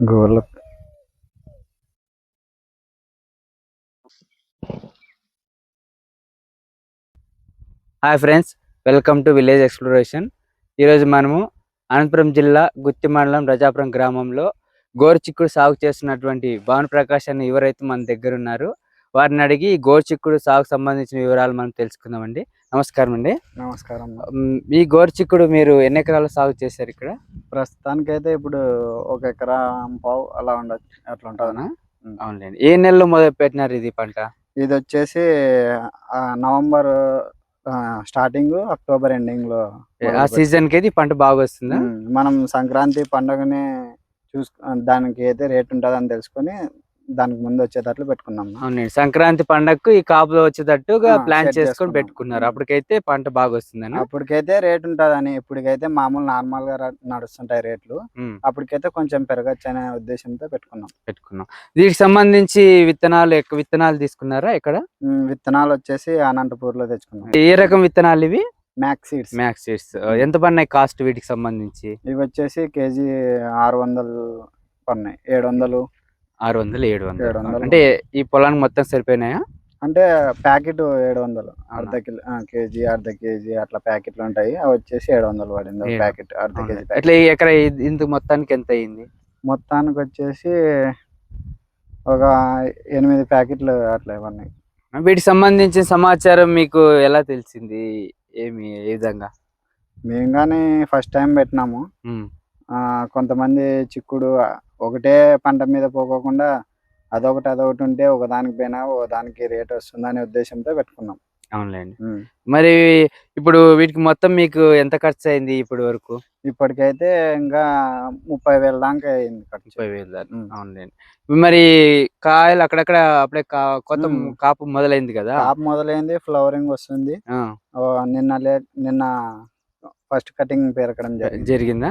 గోర్ల. Hi friends welcome to village exploration ఈరోజు మనము అనంతపురం జిల్లా గుత్తి మండలం రజాపురం గ్రామంలో గోరుచిక్కుడు సాగు చేస్తున్నటువంటి భావన ప్రకాష్ అనే ఎవరైతే మన దగ్గర ఉన్నారు. వారిని అడిగి ఈ గోరుచిక్కుడు సాగు సంబంధించిన వివరాలు మనం తెలుసుకుందామండి. నమస్కారం. అండి నమస్కారం మ్, ఈ గోరుచిక్కుడు మీరు ఎన్ని ఎకరాలు సాగు చేశారు ఇక్కడ? ప్రస్తుతానికైతే ఇప్పుడు ఒక ఎకరా పావు అలా ఉండొచ్చు అట్లా ఉంటుందనా అవునులేండి. ఏ నెలలో మొదలు పెట్టినారు ఇది పంట? ఇది వచ్చేసి నవంబర్ స్టార్టింగ్ అక్టోబర్ ఎండింగ్లో ఆ సీజన్కి ఇది పంట బాగా వస్తుందా? మనం సంక్రాంతి పండుగని చూసు దానికి అయితే రేట్ ఉంటుందని తెలుసుకొని దానికి ముందు వచ్చేటట్లు పెట్టుకున్నాం అవునండి. సంక్రాంతి పండగకు ఈ కాపు వచ్చేటట్టుగా ప్లాన్ చేసుకొని. పెట్టుకున్నారు. అప్పటికైతే పంట బాగా వస్తుందని అప్పటికైతే రేట్ ఉంటుందని ఇప్పటికైతే మామూలు నార్మల్గా నడుస్తుంటాయి రేట్లు. అప్పటికైతే కొంచెం పెరగచ్చు అనే ఉద్దేశంతో పెట్టుకున్నాం. పెట్టుకున్నాం. దీనికి సంబంధించి విత్తనాలు ఎక్క విత్తనాలు తీసుకున్నారా ఇక్కడ విత్తనాలు వచ్చేసి అనంతపూర్లో తెచ్చుకున్నాం. ఏ రకం విత్తనాలు ఇవి? Max seeds. Max seeds. ఎంత పడినాయి కాస్ట్ వీటికి సంబంధించి? ఇవి వచ్చేసి కేజీ ఆరు వందలు పడినాయి. ఏడు వందలు. ఆరు వందలు ఏడు వందలు. అంటే ఈ పొలానికి మొత్తం సరిపోయినాయా? అంటే ప్యాకెట్ ఏడు వందలు? అర్ధ కిలో కేజీ అర్ధ కేజీ అట్లా ప్యాకెట్లు ఉంటాయి. అవి వచ్చేసి ఏడు వందలు పడింది. ప్యాకెట్ అర్ధ కేజీ అట్లా ఈ ఎకర ఇది- ఇంత మొత్తానికి ఎంత అయింది? మొత్తానికి వచ్చేసి ఒక ఎనిమిది ప్యాకెట్లు అట్లా ఇవన్నీ వీటికి సంబంధించిన సమాచారం మీకు ఎలా తెలిసింది? ఏమి ఏ విధంగా? మేము కానీ ఫస్ట్ టైం పెట్టినాము. కొంతమంది చిక్కుడు ఒకటే పంట మీద పోకోకుండా అదొకటి అదొకటి ఉంటే ఒక దానికి పోయినా ఒక దానికి రేట్ వస్తుందనే ఉద్దేశంతో పెట్టుకున్నాం. అవునులేండి. మరి ఇప్పుడు వీటికి మొత్తం మీకు ఎంత ఖర్చు అయింది ఇప్పటి వరకు? ఇప్పటికైతే ఇంకా ముప్పై వేల దాకా అయింది ఖర్చు. ముప్పై వేలు దాకా. అవునులేండి. మరి కాయలు అక్కడక్కడ అప్పుడే కొత్త. కాపు మొదలైంది కదా? కాపు మొదలైంది ఫ్లవరింగ్ వస్తుంది. నిన్న నిన్న ఫస్ట్ కటింగ్ పెరగడం జరిగింది.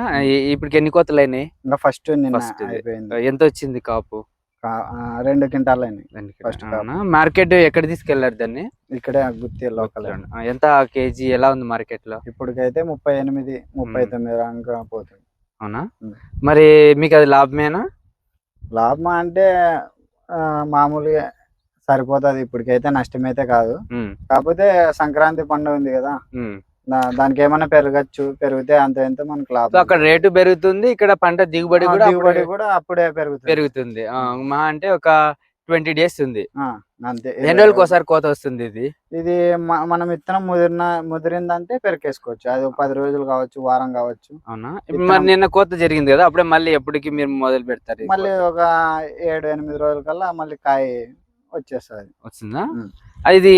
ఇప్పటికి ఎన్ని కోతలు అయినాయి ఇంకా ఫస్ట్ ఎంత వచ్చింది కాపు? రెండు క్వింటాలు అయినాయి అవునా? మార్కెట్ ఎక్కడ తీసుకెళ్ళారు దాన్ని? ఇక్కడే గుత్తి లోకల్. ఎంత కేజీ? ఎలా ఉంది మార్కెట్లో ఇప్పటికైతే ముప్పై ఎనిమిది ముప్పై. తొమ్మిది రంగా పోతుంది. అవునా. మరి మీకు అది లాభమేనా? లాభం అంటే మామూలుగా సరిపోతుంది. ఇప్పటికైతే నష్టమైతే కాదు. కాకపోతే సంక్రాంతి పండుగ ఉంది కదా. దానికి ఏమైనా పెరగచ్చు పెరిగితే అంత ఎంత మనకు లాభం. అక్కడ రేటు పెరుగుతుంది ఇక్కడ పంట దిగుబడి కూడా దిగుబడి కూడా అప్పుడే పెరుగుతుంది. పెరుగుతుంది. మహా అంటే ఒక ట్వంటీ డేస్ ఉంది. అంతే. ఎన్ని రోజులకు ఒకసారి కోత వస్తుంది ఇది? ఇది మ- మనం విత్తనం ముదిరిన ముదిరిందంటే పెరికేసుకోవచ్చు అది పది రోజులు కావచ్చు వారం కావచ్చు. అవునా? మరి నిన్న కోత జరిగింది కదా అప్పుడే మళ్ళీ ఎప్పటికి మీరు మొదలు పెడతారు మళ్ళీ? ఒక ఏడు ఎనిమిది రోజుల కల్లా మళ్ళీ కాయ వచ్చేస్తుంది. వస్తుందా ఉమ్. ఇది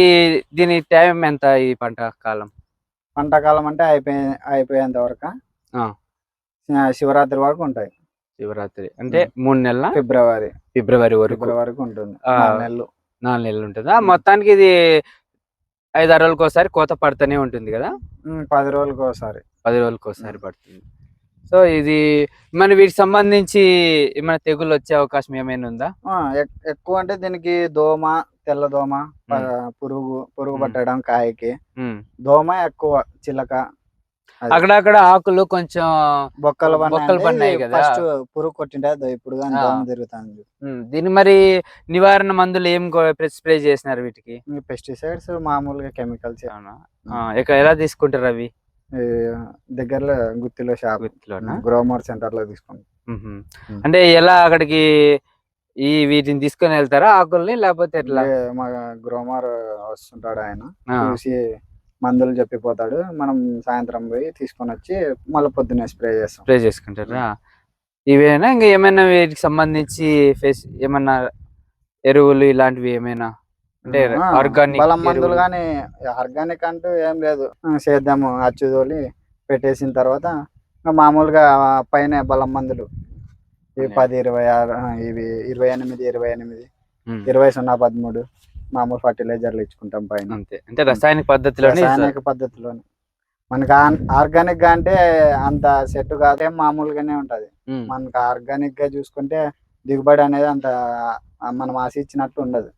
దీని టైం ఎంత ఈ పంట కాలం? పంటకాలం అంటే అయిపోయే అయిపోయేంత వరకు ఆ. శివరాత్రి వరకు ఉంటాయి. శివరాత్రి అంటే మూడు నెలల? ఫిబ్రవరి. ఫిబ్రవరి వరకు. ఫిబ్రవరి వరకు ఉంటుంది. నెలలు. నాలుగు నెలలు ఉంటుందా? మొత్తానికి ఇది ఐదు ఆరు రోజులకు ఒకసారి కోత పడుతూనే ఉంటుంది కదా? పది రోజులకు ఒకసారి. పది రోజులకు ఒకసారి పడుతుంది. సో ఇది మన వీటికి సంబంధించి ఏమైనా తెగులు వచ్చే అవకాశం ఏమైనా ఉందా? ఎక్కువ అంటే దీనికి దోమ తెల్ల దోమ ప- పురుగు పురుగు. పట్టడం కాయకి. దోమ ఎక్కువ చిలక. అక్కడక్కడ ఆకులు కొంచెం బొక్కలు బొక్కలు పడినాయి కదా. ఫస్ట్ పురుగు కొట్టింటే ఇప్పుడు ఉమ్, దీని మరి నివారణ మందులు ఏం స్ప్రే చేసినారు వీటికి? పెస్టిసైడ్స్ మామూలుగా కెమికల్స్ ఇక ఎలా తీసుకుంటారు అవి? దగ్గరలో గుత్తిలో షాప్. గుర్తులోనా గ్రోమర్ సెంటర్లో తీసుకుంటాం ఉహుం. ఉమ్. అంటే ఎలా అక్కడికి ఈ వీటిని తీసుకొని వెళ్తారా ఆకుల్ని? లేకపోతే ఎట్లా? మా గ్రోమర్ వస్తుంటాడు ఆయన. చూసి మందులు చెప్పిపోతాడు. మనం సాయంత్రం పోయి తీసుకొని వచ్చి మళ్ళీ పొద్దున్నే స్ప్రే చేస్తాం. స్ప్రే చేసుకుంటారా? ఇవేనా? ఇంకా ఏమైనా వీటికి సంబంధించి ఫేస్ ఏమన్నా ఎరువులు ఇలాంటివి ఏమైనా? అంటే ఆర్గానిక్ బలం మందులు. కానీ ఆర్గానిక్ అంటూ ఏం లేదు. సేద్యము అచ్చుదోలి పెట్టేసిన తర్వాత మామూలుగా పైన బలం మందులు. ఇవి. పది ఇరవై ఆరు ఇవి ఇరవై ఎనిమిది ఇరవై ఎనిమిది ఇరవై సున్నా పదమూడు మామూలు ఫర్టిలైజర్లు ఇచ్చుకుంటాం పైన. అంతే. అంటే రసాయనిక పద్ధతిలోనే రసాయనిక పద్ధతిలోనే. మనకి ఆర్గానిక్గా అంటే అంత సెట్ కాదే మామూలుగానే ఉంటది. మనకి ఆర్గానిక్గా చూసుకుంటే దిగుబడి అనేది అంత మనం ఆశించినట్టు ఉండదు.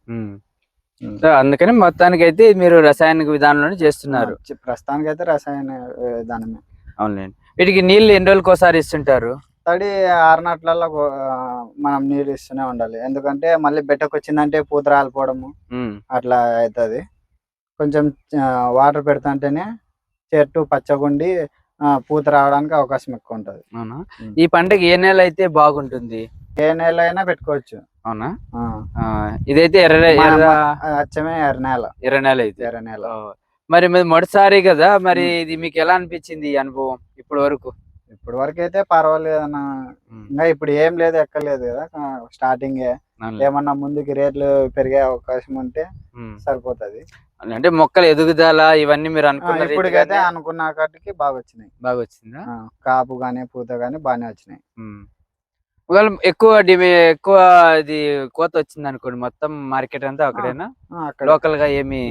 అందుకని మొత్తానికి అయితే మీరు రసాయనిక విధానంలోనే చేస్తున్నారు. ప్రస్తుతానికి అయితే రసాయన విధానమే. అవునండి వీటికి నీళ్ళు ఎన్ని రోజులకు ఒకసారి ఇస్తుంటారు? తడి ఆరినట్లలో మనం నీళ్ళు ఇస్తూనే ఉండాలి. ఎందుకంటే మళ్ళీ బెట్టకు వచ్చిందంటే పూత రాలిపోవడము. అట్లా అవుతుంది కొంచెం వాటర్ పెడుతుంటేనే చెట్టు పచ్చగుండి పూత రావడానికి అవకాశం ఎక్కువ ఉంటుంది అవునా. ఈ పంటకి ఏ నెల అయితే బాగుంటుంది? ఏ నెల అయినా పెట్టుకోవచ్చు. అవునా? ఇదైతే ఎర్ర అచ్చమే ఎర్ర నేల. ఎర్ర నెల అయితే. ఎర్ర నేల. మరి మీది మొదటిసారి కదా? మరి. ఇది మీకు ఎలా అనిపించింది ఈ అనుభవం ఇప్పటి వరకు? ఇప్పటి వరకు అయితే పర్వాలేదు అన్న ఇంకా ఇప్పుడు ఏం లేదు ఎక్కలేదు కదా. స్టార్టింగ్. ఏమన్నా ముందుకి రేట్లు పెరిగే అవకాశం ఉంటే. సరిపోతది. అంటే మొక్కల ఎదుగుదల ఇవన్నీ మీరు ఆ, అనుకున్న ఇప్పటికైతే అనుకున్న కాటికి బాగా వచ్చినాయి బాగా వచ్చిందా కాపు గానీ పూత గానీ బాగానే వచ్చినాయి. ఒకవేళ ఎక్కువ డిమే ఎక్కువ ఇది కోత వచ్చింది అనుకోండి మొత్తం మార్కెట్ అంతా అక్కడేనా? లోకల్గా ఏమి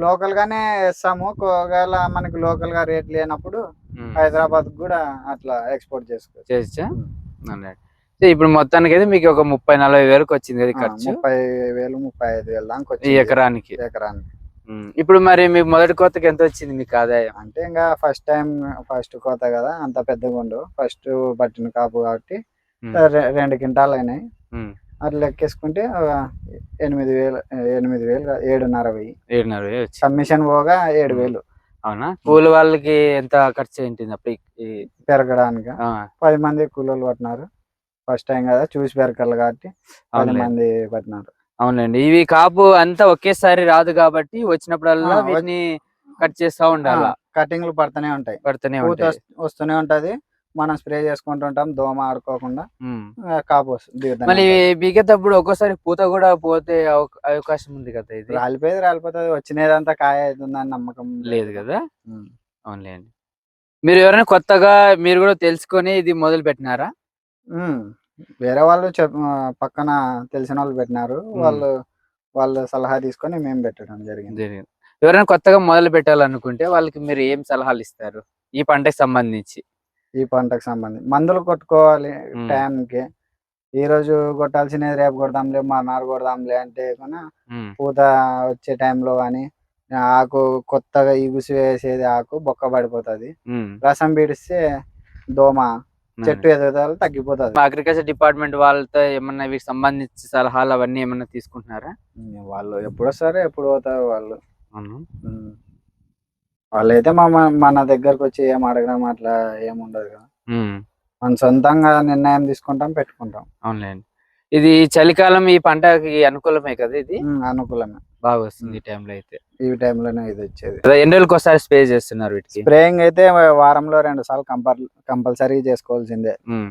లోకల్ గానే వేస్తాము. ఒకవేళ మనకి లోకల్గా రేట్ లేనప్పుడు హైదరాబాద్ కూడా అట్లా ఎక్స్పోర్ట్ చేయొచ్చా. అన్నట్టు. సో ఇప్పుడు మొత్తానికి అయితే మీకు ఒక ముప్పై నలభై వేలకు వచ్చింది అది ఖర్చు? ముప్పై వేలు ముప్పై ఐదు వేలు దాకా ఈ వచ్చింది. ఎకరానికి? ఎకరానికి. ఇప్పుడు మరి మీకు మొదటి కోతకి ఎంత వచ్చింది మీకు ఆదాయం? అంటే ఇంకా ఫస్ట్ టైం ఫస్ట్ కోత కదా అంత పెద్దగా ఉండు. ఫస్ట్ పట్టిన కాపు కాబట్టి రెండు క్వింటాలు అయినాయి. అట్లా లెక్కేసుకుంటే ఎనిమిది వేలు ఎనిమిది వేలు ఏడున్నర వెయ్యి. ఏడున్నర వచ్చింది. కమిషన్ పోగా ఏడు. వేలు. అవునా? కూలి వాళ్ళకి ఎంత ఖర్చు ఏంటింది అప్పుడు పెరగడానికి? పది మంది కూలీలు పట్టినారు. ఫస్ట్ టైం కదా చూసి పెరకాలి కాబట్టి పది. మంది పట్టినారు. అవునండి ఇవి కాపు అంతా ఒకేసారి రాదు కాబట్టి వచ్చినప్పుడల్లా వీటిని కట్ చేస్తా ఉండాలా? కటింగ్లు పడుతూనే ఉంటాయి. పడుతూనే ఉంటాయి. వస్తూనే ఉంటది. మనం స్ప్రే చేసుకుంటుంటాం దోమ ఆడుకోకుండా కాపు మళ్ళీ ఒక్కోసారి పూత కూడా పోతే అవక- అవకాశం ఉంది కదా ఇది? రాలిపోయేది రాలిపోతుంది వచ్చినదంతా కాయ అవుతుందని నమ్మకం లేదు. కదా? ఉమ్. అవునులేండి మీరు ఎవరైనా కొత్తగా మీరు కూడా తెలుసుకొని ఇది మొదలు పెట్టినారా. వేరే వాళ్ళు పక్కన తెలిసిన వాళ్ళు పెట్టినారు. వాళ్ళు వాళ్ళు సలహా తీసుకొని మేము పెట్టడం జరిగింది. జరిగింది. ఎవరైనా కొత్తగా మొదలు పెట్టాలనుకుంటే వాళ్ళకి మీరు ఏం సలహాలు ఇస్తారు? ఈ పంటకి సంబంధించి. ఈ పంటకు సంబంధించి. మందులు కొట్టుకోవాలి. టైంకి. ఈ రోజు కొట్టాల్సినది రేపు కొడదాంలే మర్నాడు కొడదాంలే అంటే కూడా. పూత వచ్చే టైంలో కానీ ఆకు కొత్తగా ఇగుసు వేసేది ఆకు బొక్క పడిపోతుంది. రసం పీడిస్తే దోమ చెట్టు ఎదుగుదల తగ్గిపోతుంది. అగ్రికల్చర్ డిపార్ట్మెంట్ వాళ్ళతో ఏమన్నా వీటికి సంబంధించి సలహాలు అవన్నీ ఏమన్నా తీసుకుంటున్నారా? వాళ్ళు ఎప్పుడు వస్తారో ఎప్పుడు పోతారు వాళ్ళు. వాళ్ళైతే మా మన దగ్గరకు వచ్చి ఏం అడగడం అట్లా ఏముండదు కదా. మనం సొంతంగా నిర్ణయం తీసుకుంటాం పెట్టుకుంటాం. అవునులేండి. ఇది చలికాలం ఈ పంటకి అనుకూలమే కదా ఇది? అనుకూలమే. బాగా వస్తుంది ఈ టైంలో అయితే. ఈ టైంలోనే ఇది వచ్చేది. ఎన్ని రోజులకి ఒకసారి స్ప్రే చేస్తున్నారు వీటికి? స్ప్రేయింగ్ అయితే వారంలో రెండు సార్లు కంపల్ కంపల్సరీ చేసుకోవాల్సిందే. ఉమ్.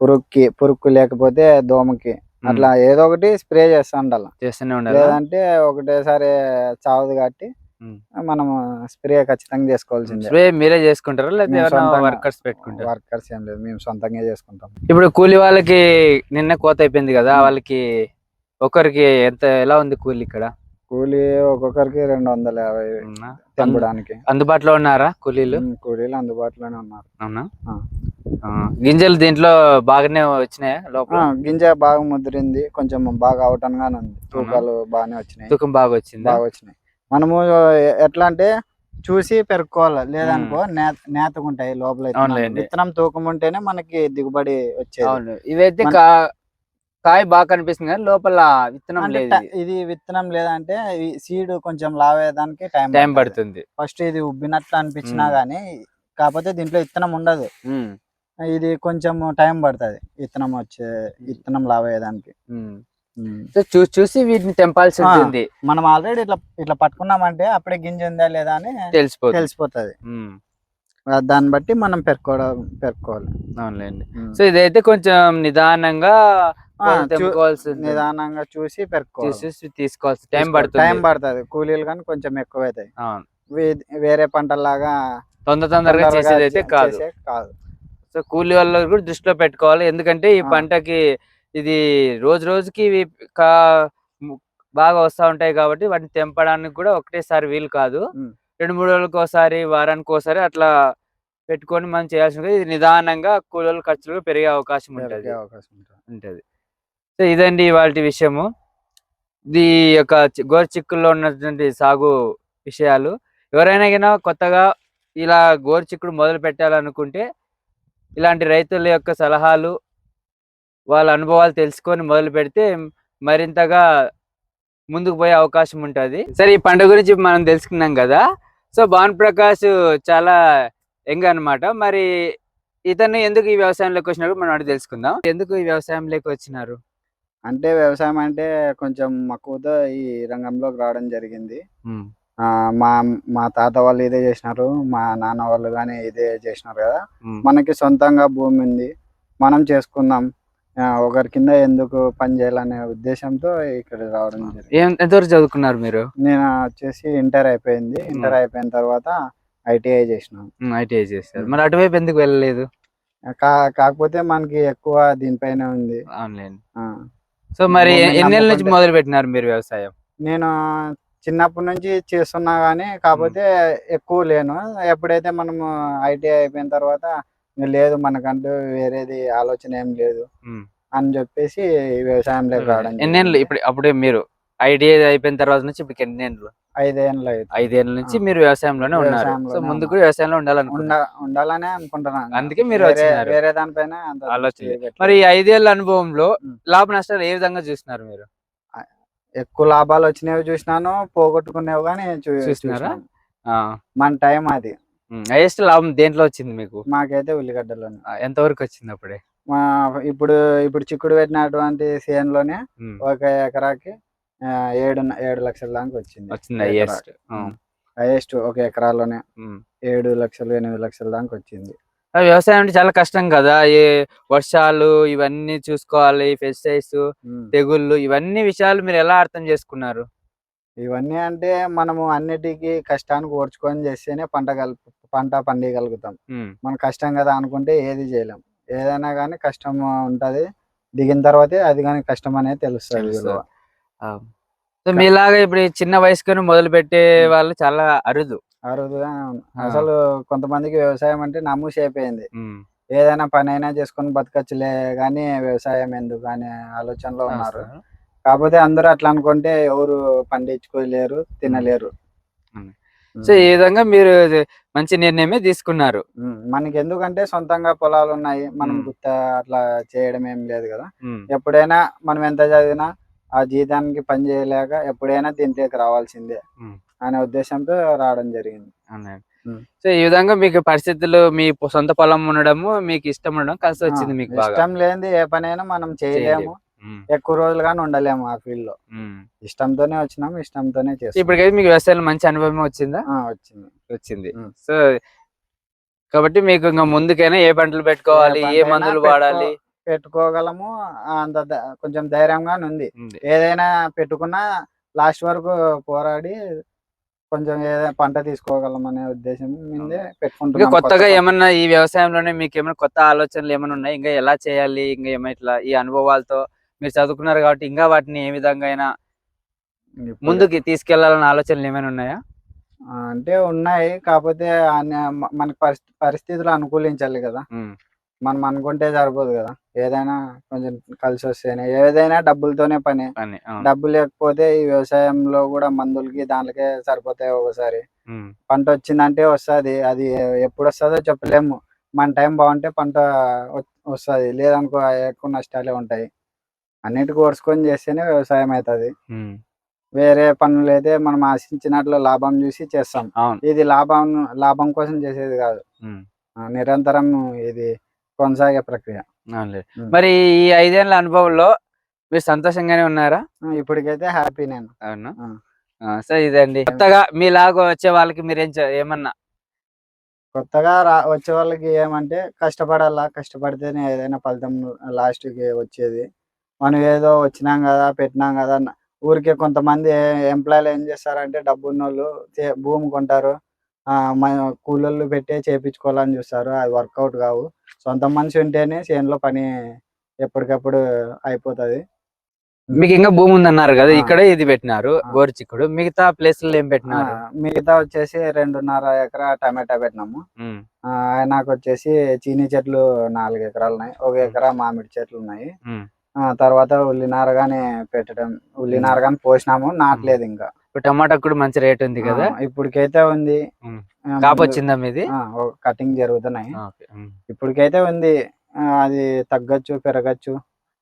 పురుగుకి పురుగుకి లేకపోతే దోమకి. అట్లా ఏదో ఒకటి స్ప్రే చేస్తా ఉండాలి. చేస్తూనే ఉండాలి? లేదంటే ఒకటేసారి చావదు కాబట్టి. మనం స్ప్రే ఖచ్చితంగా చేసుకోవాల్సిందే. స్ప్రే మీరే చేసుకుంటారా లేదా వర్కర్స్ పెట్టుకుంటారు? వర్కర్స్ ఏం లేదు మేము సొంతంగా చేసుకుంటాం. ఇప్పుడు కూలి వాళ్ళకి నిన్న కోత అయిపోయింది కదా. వాళ్ళకి ఒకరికి ఎంత ఎలా ఉంది కూలి ఇక్కడ? కూలీ ఒక్కొక్కరికి రెండు వందల యాభై? తెంపడానికి. అందుబాటులో ఉన్నారా కూలీలు? కూలీలు అందుబాటులోనే ఉన్నారు. అవునా. గింజలు దీంట్లో బాగానే వచ్చినాయా లోపల? గింజ బాగా ముదిరింది కొంచెం బాగా అవుటన్ గానే ఉంది తూకాలు బాగానే వచ్చినాయి. తూకం బాగా వచ్చిందా? బాగా వచ్చినాయి. మనము ఎట్లా అంటే చూసి పెరుక్కోవాలి. లేదనుకో నేత నేతకుంటాయి లోపల. విత్తనం తూకం ఉంటేనే మనకి దిగుబడి వచ్చేది. అవును. ఇవైతే కాయ బాగా కనిపిస్తుంది కానీ లోపల విత్తనం లేదు ఇది విత్తనం లేదంటే సీడ్ కొంచెం లావేదానికి టైం టైం పడుతుంది. ఫస్ట్ ఇది ఉబ్బినట్లు అనిపించినా. గానీ కాకపోతే దీంట్లో విత్తనం ఉండదు. ఇది కొంచెం టైం పడుతుంది. విత్తనం వచ్చే విత్తనం లావేయడానికి. ఉమ్. సో చూసి చూసి వీటిని తెంపాల్సి. ఉంటుంది. మనం ఆల్రెడీ ఇట్లా ఇట్లా పట్టుకున్నామంటే అప్పుడే గింజ ఉందా లేదా అని తెలిసిపోతుంది. తెలిసిపోతుంది. దాన్ని బట్టి మనం పెరుకోవడం పెరుకోవాలి అవునులేండి. సో ఇదైతే కొంచెం నిదానంగా. నిదానంగా చూసి పెరుకోవాలి చూసి తీసుకోవాల్సి టైం పడుతుంది. టైం పడుతుంది. కూలీలు కానీ కొంచెం ఎక్కువ అవుతాయి వేరే పంటల్లాగా తొందర తొందరగా చేసేది అయితే కాదు. కాదు. సో కూలి వాళ్ళు కూడా దృష్టిలో పెట్టుకోవాలి. ఎందుకంటే ఈ. పంటకి ఇది రోజు రోజుకి ఇవి బాగా వస్తూ ఉంటాయి కాబట్టి వాటిని తెంపడానికి కూడా ఒకటేసారి వీలు కాదు. రెండు మూడు రోజులకు ఒకసారి వారానికి ఒకసారి అట్లా పెట్టుకొని మనం చేయాల్సి ఉంటుంది ఇది నిదానంగా కూలీల ఖర్చులు పెరిగే అవకాశం ఉంటుంది. ఉంటుంది. సో ఇదండి వాటి విషయము. ఈ యొక్క గోరు చిక్కుల్లో ఉన్నటువంటి సాగు విషయాలు. ఎవరైనా గినా కొత్తగా ఇలా గోరు చిక్కుడు మొదలు పెట్టాలనుకుంటే ఇలాంటి రైతుల యొక్క సలహాలు వాళ్ళ అనుభవాలు తెలుసుకొని మొదలు పెడితే మరింతగా ముందుకు పోయే అవకాశం ఉంటుంది. సరే ఈ పండుగ గురించి మనం తెలుసుకున్నాం కదా. సో భాను ప్రకాష్ చాలా యంగ్ అన్నమాట. మరి ఇతను ఎందుకు ఈ వ్యవసాయంలోకి వచ్చినారు మనం అడిగి తెలుసుకుందాం. ఎందుకు ఈ వ్యవసాయంలోకి వచ్చినారు? అంటే వ్యవసాయం అంటే కొంచెం మక్కువతో ఈ రంగంలోకి రావడం జరిగింది. ఆ, మా మా తాత వాళ్ళు ఇదే చేసినారు. మా నాన్న వాళ్ళు కానీ ఇదే చేసినారు కదా. మనకి సొంతంగా భూమి ఉంది. మనం చేసుకుందాం ఒకరి కింద ఎందుకు పని చేయాలనే ఉద్దేశంతో ఇక్కడ రావడం జరిగింది. ఏం ఎంతవరకు చదువుకున్నారు మీరు? నేను వచ్చేసి ఇంటర్ అయిపోయింది. ఇంటర్ అయిపోయిన తర్వాత ఐటీఐ చేసినాను. ఐటీఐ చేశారు. మరి అటువైపు ఎందుకు వెళ్ళలేదు? కాకపోతే మనకి ఎక్కువ దీనిపైన ఉంది. ఆన్లైన్ సో మరి ఎన్నేళ్ళ నుంచి మొదలు పెట్టినారు మీరు వ్యవసాయం? నేను చిన్నప్పటి నుంచి చేస్తున్నా కానీ కాకపోతే ఎక్కువ లేను. ఎప్పుడైతే మనము ఐటీఐ అయిపోయిన తర్వాత లేదు మనకంటూ వేరేది ఆలోచన ఏం లేదు. అని చెప్పేసి వ్యవసాయంలోకి రావడం ఎన్నేళ్ళు. ఇప్పుడు అప్పుడే మీరు ఐటీఐ అయిపోయిన తర్వాత నుంచి ఇప్పుడు ఎన్నేళ్ళు ఐదేళ్ళు. ఐదేళ్ళ నుంచి. మీరు వ్యవసాయంలోనే ఉన్నారు సో ముందు. కూడా వ్యవసాయంలో ఉండాలనుకున్నారు ఉండ ఉండాలనే అనుకుంటున్నాను అందుకే మీరు వేరే- దానిపైన ఆలోచన. మరి ఈ ఐదేళ్ళ అనుభవంలో. లాభ నష్టాలు ఏ విధంగా చూస్తున్నారు మీరు ఎక్కువ లాభాలు వచ్చినవి చూసినాను పోగొట్టుకునేవి కానీ చూసినారా? మన టైం అది హైయెస్ట్ లాభం దేంట్లో వచ్చింది మీకు? మాకైతే ఉల్లిగడ్డలు ఆ, ఎంతవరకు వచ్చింది అప్పుడే? మా ఇప్పుడు ఇప్పుడు చిక్కుడు పెట్టినటువంటి సేన్లోనే. ఒక ఎకరాకి ఏడు ఏడు లక్షల దాకా వచ్చింది. వచ్చింది. హైయెస్ట్ హైయెస్ట్ ఒక ఎకరాలోనే ఏడు లక్షలు ఎనిమిది లక్షల దాకా వచ్చింది. వ్యవసాయం అంటే చాలా కష్టం కదా? ఏ వర్షాలు ఇవన్నీ చూసుకోవాలి పెస్టిసైడ్స్. తెగుళ్ళు ఇవన్నీ విషయాలు మీరు ఎలా అర్థం చేసుకున్నారు? ఇవన్నీ అంటే మనము అన్నిటికీ కష్టానికి ఓర్చుకొని చేస్తేనే పంట కల్ పంట పండియగలుగుతాం. మన కష్టం కదా అనుకుంటే ఏది చేయలేం. ఏదైనా కానీ కష్టం ఉంటది. దిగిన తర్వాతే అది కానీ కష్టం అనేది తెలుస్తుంది. సో మీలాగా ఇప్పుడు చిన్న వయసుకొని మొదలు పెట్టే. వాళ్ళు చాలా అరుదు. అరుదుగా. అసలు కొంతమందికి వ్యవసాయం అంటే నమ్మూసి అయిపోయింది. ఏదైనా పని అయినా చేసుకొని బతకచ్చులే కానీ వ్యవసాయం ఎందుకు అనే ఆలోచనలో ఉన్నారు. కాకపోతే అందరూ అట్లా అనుకుంటే ఎవరు పండించుకోలేరు తినలేరు. సో ఈ విధంగా మీరు మంచి నిర్ణయమే తీసుకున్నారు. మనకి ఎందుకంటే సొంతంగా పొలాలు ఉన్నాయి మనం. గుత్త అట్లా చేయడం ఏం లేదు కదా. ఎప్పుడైనా మనం ఎంత చదివినా ఆ జీతానికి పని చేయలేక ఎప్పుడైనా దీంట్లోకి రావాల్సిందే. అనే ఉద్దేశంతో రావడం జరిగింది. సో ఈ విధంగా మీకు పరిస్థితులు మీ సొంత పొలం ఉండడము మీకు ఇష్టం ఉండడం కలిసి వచ్చింది మీకు ఇష్టం లేనిది ఏ పనైనా మనం చేయలేము. ఎక్కువ రోజులు కానీ ఉండలేము ఆ ఫీల్డ్లో. ఇష్టంతోనే వచ్చినాం ఇష్టంతోనే చేస్తాం ఇప్పటికైతే మీకు వ్యవసాయంలో మంచి అనుభవం వచ్చిందా? ఆ, వచ్చింది. వచ్చింది. సో కాబట్టి మీకు ఇంకా ముందుకైనా ఏ పంటలు పెట్టుకోవాలి ఏ మందులు వాడాలి? పెట్టుకోగలము. అంత కొంచెం ధైర్యంగానే ఉంది. ఏదైనా పెట్టుకున్నా లాస్ట్ వరకు పోరాడి కొంచెం ఏదైనా పంట తీసుకోగలం అనే ఉద్దేశం మీదే పెట్టుకుంటున్నాం కొత్తగా. కొత్త ఏమన్నా ఈ వ్యవసాయంలోనే మీకు ఏమైనా కొత్త ఆలోచనలు ఏమైనా ఉన్నాయి? ఇంకా ఎలా చేయాలి? ఇంకా ఏమైనా ఇట్లా ఈ అనుభవాలతో మీరు చదువుకున్నారు కాబట్టి ఇంకా వాటిని ఏ విధంగా అయినా ముందుకి తీసుకెళ్ళాలన్న ఆలోచనలు ఏమైనా ఉన్నాయా? అంటే ఉన్నాయి. కాకపోతే అన్ని- మ- మనకి పరిస్థి- పరిస్థితులు అనుకూలించాలి కదా. మనం అనుకుంటే సరిపోదు కదా. ఏదైనా కొంచెం కలిసి వస్తేనే ఏదైనా డబ్బులతోనే పని. డబ్బు లేకపోతే ఈ వ్యవసాయంలో కూడా మందులకి దానికే సరిపోతాయి ఒకసారి. పంట వచ్చిందంటే వస్తుంది. అది ఎప్పుడు వస్తుందో చెప్పలేము. మన టైం బాగుంటే పంట వస్తుంది. లేదనుకో ఎక్కువ నష్టాలే ఉంటాయి. అన్నిటికీ ఓర్చుకొని చేస్తేనే వ్యవసాయం అవుతుంది. వేరే పనులు అయితే మనం ఆశించినట్లు లాభం చూసి చేస్తాం. ఇది లాభం లాభం కోసం చేసేది కాదు. నిరంతరం ఇది కొనసాగే ప్రక్రియ. మరి ఈ ఐదేళ్ళ అనుభవంలో మీరు సంతోషంగానే ఉన్నారా? ఇప్పటికైతే హ్యాపీ నేను. అవునా? ఆ. ఆ, సో ఇదండి. కొత్తగా మీలాగా వచ్చే వాళ్ళకి మీరేం ఏమన్నా? కొత్తగా రా వచ్చే వాళ్ళకి ఏమంటే కష్టపడాలా? కష్టపడితేనే ఏదైనా ఫలితం లాస్ట్కి వచ్చేది. మనం ఏదో వచ్చినాం కదా పెట్టినాం కదా అన్న- ఊరికే కొంతమంది ఎంప్లాయీలు ఏం చేస్తారంటే డబ్బు ఉన్నోళ్ళు చే- భూమి కొంటారు. ఆ, మన కూలోళ్ళు పెట్టే చేపించుకోవాలని చూస్తారు. అది వర్కౌట్ కావు. సొంత మనిషి ఉంటేనే చేనులో పని ఎప్పటికప్పుడు అయిపోతుంది. మీకు ఇంకా భూమి ఉందన్నారు కదా. ఇక్కడే ఇది పెట్టినారు. గోరుచిక్కుడు. మిగతా ప్లేస్లలో ఏం పెట్టినారు? మిగతా వచ్చేసి రెండున్నర ఎకరా టమాటా పెట్టినాము. నాకు వచ్చేసి చీనీ చెట్లు నాలుగు ఎకరాలు ఉన్నాయి ఒక ఎకరా మామిడి చెట్లు ఉన్నాయి తర్వాత ఉల్లినార గాని పెట్టడం ఉల్లినార గాని పోసినాము నాటలేదు ఇంకా. ఇప్పుడు టమాటా కూడా మంచి రేట్ ఉంది కదా? ఇప్పటికైతే ఉంది. ఉమ్. ఆ, కాపు ముందు- కటింగ్ జరుగుతున్నాయి. ఇప్పటికైతే ఉంది. అది తగ్గచ్చు పెరగచ్చు.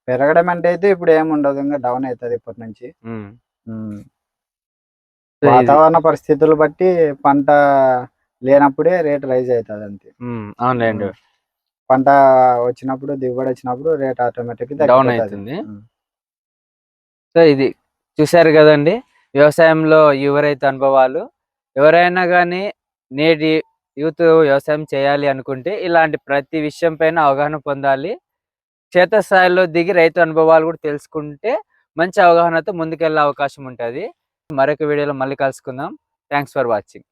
పెరగడం అంటే అయితే ఇప్పుడు ఏమి ఉండదు ఇంకా డౌన్ అవుతుంది ఇప్పటి నుంచి. వాతావరణ పరిస్థితులు బట్టి పంట లేనప్పుడే రేట్ రైజ్ అవుతుంది అంతే. ఉమ్. పంట వచ్చినప్పుడు దిగుబడి వచ్చినప్పుడు రేట్ ఆటోమేటిక్ Down అవుతుంది. సో ఇది చూశారు కదండి వ్యవసాయంలో యువరైతు అనుభవాలు ఎవరైనా కానీ నేటి యూత్ వ్యవసాయం చేయాలి అనుకుంటే ఇలాంటి ప్రతి విషయం పైన అవగాహన పొందాలి. క్షేత్రస్థాయిలో దిగి రైతు అనుభవాలు కూడా తెలుసుకుంటే మంచి అవగాహనతో ముందుకెళ్ళే అవకాశం ఉంటుంది. మరొక వీడియోలో మళ్ళీ కలుసుకుందాం. Thanks for watching